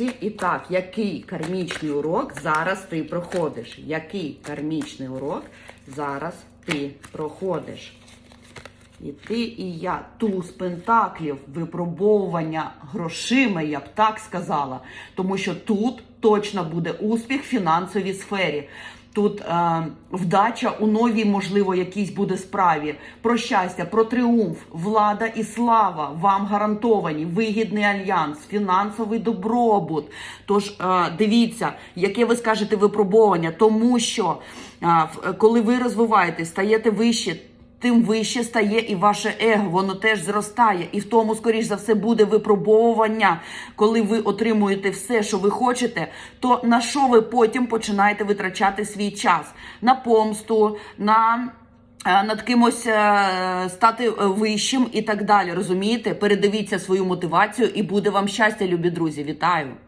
І так, який кармічний урок зараз ти проходиш? Який кармічний урок зараз ти проходиш? І ти, і я, туз пентаклів, випробовування грошима, я б так сказала. Тому що тут точно буде успіх в фінансовій сфері. Тут е, вдача у новій, можливо, якійсь буде справі. Про щастя, про тріумф, влада і слава вам гарантовані. Вигідний альянс, фінансовий добробут. Тож е, дивіться, яке ви скажете випробовування, тому що е, коли ви розвиваєтесь, стаєте вище тим вище стає і ваше его, воно теж зростає. І в тому, скоріш за все, буде випробовування. Коли ви отримуєте все, що ви хочете, то на що ви потім починаєте витрачати свій час? На помсту, на. е, Над кимось е, стати е, вищим і так далі. Розумієте? Передивіться свою мотивацію, і буде вам щастя, любі друзі. Вітаю!